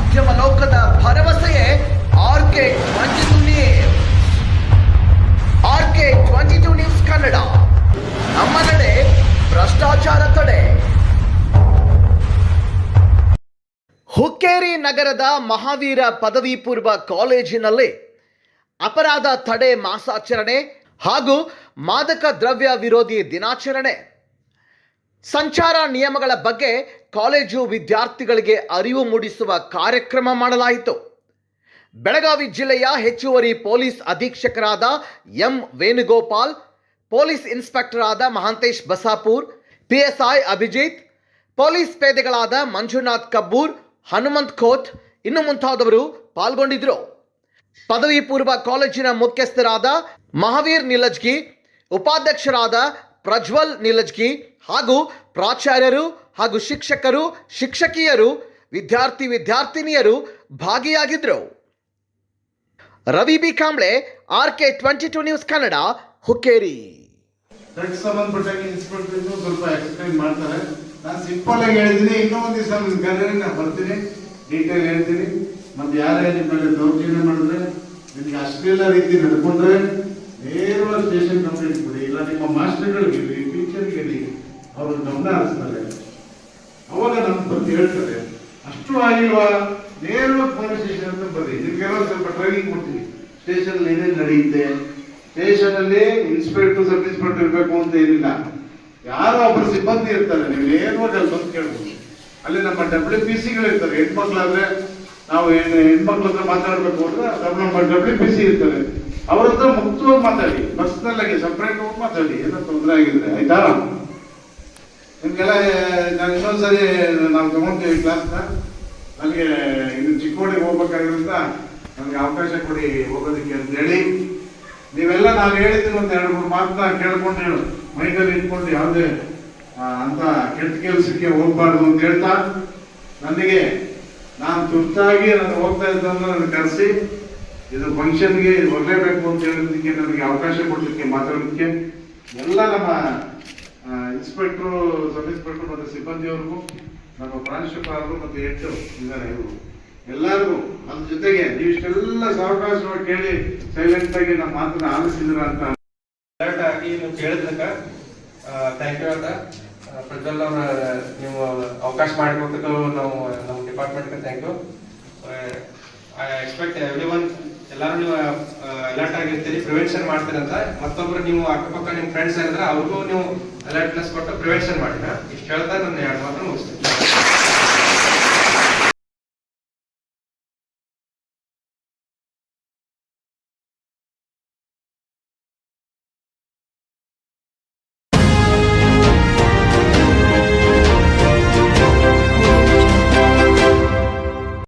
ಉದ್ಯಮ ಲೋಕದ ಭರವಸೆಯೇ R K twenty two news R K twenty two news Kannada. ನಮ್ಮ ನಡೆ ಭ್ರಷ್ಟಾಚಾರ ತಡೆ. ಹುಕ್ಕೇರಿ ನಗರದ ಮಹಾವೀರ ಪದವಿ ಪೂರ್ವ ಕಾಲೇಜಿನಲ್ಲಿ ಅಪರಾಧ ತಡೆ ಮಾಸಾಚರಣೆ ಹಾಗೂ ಮಾದಕ ದ್ರವ್ಯ ವಿರೋಧಿ ದಿನಾಚರಣೆ. ಸಂಚಾರ ನಿಯಮಗಳ ಬಗ್ಗೆ ಕಾಲೇಜು ವಿದ್ಯಾರ್ಥಿಗಳಿಗೆ ಅರಿವು ಮೂಡಿಸುವ ಕಾರ್ಯಕ್ರಮ ಮಾಡಲಾಯಿತು. ಬೆಳಗಾವಿ ಜಿಲ್ಲೆಯ ಹೆಚ್ಚುವರಿ ಪೊಲೀಸ್ ಅಧೀಕ್ಷಕರಾದ ಎಂ ವೇಣುಗೋಪಾಲ್, ಪೊಲೀಸ್ ಇನ್ಸ್ಪೆಕ್ಟರ್ ಆದ ಮಹಾಂತೇಶ್ ಬಸಾಪೂರ್, ಪಿಎಸ್ಐ ಅಭಿಜಿತ್, ಪೊಲೀಸ್ ಪೇದೆಗಳಾದ ಮಂಜುನಾಥ್ ಕಬ್ಬೂರ್, ಹನುಮಂತ್ ಖೋತ್ ಇನ್ನು ಮುಂತಾದವರು ಪಾಲ್ಗೊಂಡಿದ್ದರು. ಪದವಿ ಪೂರ್ವ ಕಾಲೇಜಿನ ಮುಖ್ಯಸ್ಥರಾದ ಮಹಾವೀರ್ ನಿಲಜ್ಗಿ ಉಪಾಧ್ಯಕ್ಷರಾದ ಪ್ರಜ್ವಲ್ ನಿಲಜ್ಗಿ ಹಾಗೂ ಪ್ರಾಚಾರ್ಯರು ಹಾಗೂ ಶಿಕ್ಷಕರು, ಶಿಕ್ಷಕಿಯರು, ವಿದ್ಯಾರ್ಥಿ ವಿದ್ಯಾರ್ಥಿನಿಯರು ಭಾಗಿಯಾಗಿದ್ದರು Ravi B. Kamble R K twenty two news Kannada, Hukkeri. ಸಂಬಂಧಪಟ್ಟಾಗ inspector ಸ್ವಲ್ಪ ಎಕ್ಸ್ಪ್ಲೈನ್ ಮಾಡ್ತಾರೆ. ನಾನು ಸಿಂಪಲ್ ಆಗಿ ಹೇಳಿದ್ದೀನಿ. ಇನ್ನೂ ಒಂದು ದಿವಸ ನಾನು ಬರ್ತೀನಿ. ಡೀಟೇಲ್ ಹೇಳ್ತೀನಿ. ಮತ್ತೆ ಯಾರೇ ನಿಮ್ಮ ಮೇಲೆ ದೌರ್ಜನ್ಯ ಮಾಡಿದ್ರೆ, ನಿಮಗೆ ಅಷ್ಟೆಲ್ಲ ರೀತಿ ನಡ್ಕೊಂಡ್ರೆ ನೇರವಾಗಿ ಸ್ಟೇಷನ್ ಕಂಪ್ಲೇಂಟ್ ಕೊಡಿ. ಇಲ್ಲ, ನಿಮ್ಮ ಮಾಸ್ಟರ್ಗಳಿಗೆ ಅವರು ಗಮನ ಹರಿಸ್ತಾರೆ ಅವಾಗ ನಮ್ಮ ಬಗ್ಗೆ ಹೇಳ್ತಾರೆ, ಅಷ್ಟು ಆಗಿಲ್ವಾ ನೇರ ಪೊಲೀಸ್ ಸ್ಟೇಷನ್ ಅಂತ ಬರ್ರಿ. ನಿಮ್ಗೆಲ್ಲ ಸ್ವಲ್ಪ ಟ್ರೈನಿಂಗ್ ಕೊಡ್ತೀನಿ. ಸ್ಟೇಷನ್ ಏನೇನು ನಡೆಯುತ್ತೆ ಸ್ಟೇಷನ್ ಅಲ್ಲಿ ಇನ್ಸ್ಪೆಕ್ಟರ್ ಸಬ್ ಇನ್ಸ್ಪೆಕ್ಟರ್ ಇರಬೇಕು ಅಂತ ಏನಿಲ್ಲ. ಯಾರೋ ಒಬ್ಬರು ಸಿಬ್ಬಂದಿ ಇರ್ತಾರೆ, ನೀವು ನೇರವಾಗಿ ಅಲ್ಲಿ ಬಂದು ಕೇಳ್ಬೋದು. ಅಲ್ಲಿ ನಮ್ಮ ಡಬ್ಲ್ಯೂ ಪಿ ಸಿಗಳು ಇರ್ತಾರೆ ಹೆಣ್ಮಕ್ಳಾದ್ರೆ ನಾವು ಏನು ಹೆಣ್ಮಕ್ಳ ಹತ್ರ ಮಾತಾಡ್ಬೇಕು ಅಂದ್ರೆ ನಮ್ಮ ಡಬ್ಲ್ಯೂ ಪಿ ಸಿ ಇರ್ತಾರೆ. ಅವ್ರ ಹತ್ರ ಮುಕ್ತವಾಗಿ ಮಾತಾಡಿ. ಪರ್ಸನಲ್ ಸಪ್ರೇಟ್ ಹೋಗಿ ಮಾತಾಡಿ. ಏನೋ ತೊಂದರೆ ಆಗಿದ್ರೆ. ಆಯ್ತಾ? ನಿಮ್ಗೆಲ್ಲ ನಾನು ಇನ್ನೊಂದ್ಸರಿ ನಾವು ತಗೊಂತೀವಿ ಕ್ಲಾಸ್ನ ನನಗೆ ಇದು ಚಿಕ್ಕೋಡಿಗೆ ಹೋಗ್ಬೇಕಾಗಿರೋದ್ರಿಂದ ನನಗೆ ಅವಕಾಶ ಕೊಡಿ ಹೋಗೋದಕ್ಕೆ ಅಂತ ಹೇಳಿ. ನೀವೆಲ್ಲ ನಾನು ಹೇಳಿದ್ದೀನಿ ಒಂದು ಎರಡು ಮೂರು ಮಾತನ್ನ ಕೇಳ್ಕೊಂಡು ಹೇಳು. ಮೈಂಡಲ್ಲಿ ಇಟ್ಕೊಂಡು ಯಾವುದೇ ಅಂತ ಕೆಟ್ಟ ಕೆಲಸಕ್ಕೆ ಹೋಗ್ಬಾರ್ದು ಅಂತ ಹೇಳ್ತಾ, ನನಗೆ ನಾನು ತುರ್ತಾಗಿ ನಾನು ಹೋಗ್ತಾ ಇದ್ದಂದ್ರೆ ನನಗೆ ಕರೆಸಿ, ಇದು ಫಂಕ್ಷನ್ಗೆ ಇದು ಬರಲೇಬೇಕು ಅಂತ ಹೇಳೋದಕ್ಕೆ ನನಗೆ ಅವಕಾಶ ಕೊಡಲಿಕ್ಕೆ ಮಾತಾಡೋದಕ್ಕೆ ಎಲ್ಲ ನಮ್ಮ ಇನ್ಸ್ಪೆಕ್ಟ್ರು ಸಬ್ ಇನ್ಸ್ಪೆಕ್ಟರ್ ಮತ್ತು ಸಿಬ್ಬಂದಿಯವ್ರಿಗೂ, ನಮ್ಮ ಪ್ರಾಂಶುಪಾಲರು ಮತ್ತು ಹೆಡ್ ಇದ್ದಾರೆ ಇವರು. ಎಲ್ಲರಿಗೂ ಅದ್ರ ಜೊತೆಗೆ ನೀವು ಇಷ್ಟೆಲ್ಲ ಕೇಳಿ ಸೈಲೆಂಟ್ ಆಗಿ ನಮ್ಮ ಮಾತನ್ನ ಆಲಿಸಿದ್ರ ಅಂತ. ಅಲರ್ಟ್ ಆಗಿ ನೀವು ಕೇಳಿದ್ರಕ್ಕ ಥ್ಯಾಂಕ್ ಯು ಅಂತ. ಪ್ರಜ್ವಲ್ ಅವರ, ನೀವು ಅವಕಾಶ ಮಾಡಿಕೊಟ್ಟದ್ದು ನಾವು, ನಮ್ಮ ಡಿಪಾರ್ಟ್ಮೆಂಟ್ಗೆ thank you I expect every one ಎಲ್ಲರೂ ನೀವು ಅಲರ್ಟ್ ಆಗಿರ್ತೀರಿ ಪ್ರಿವೆನ್ಷನ್ ಮಾಡ್ತೀರಂತ. ಮತ್ತೊಬ್ರು ನೀವು ಅಕ್ಕಪಕ್ಕ ನಿಮ್ಮ ಫ್ರೆಂಡ್ಸ್ ಇರಿದ್ರೆ ಅವ್ರಿಗೂ ನೀವು ಅಲರ್ಟ್ನೆಸ್ ಕೊಟ್ಟು ಪ್ರಿವೆನ್ಷನ್ ಮಾಡಿ ಇಷ್ಟು ಹೇಳ್ತಾ ನನ್ನ ಎರಡು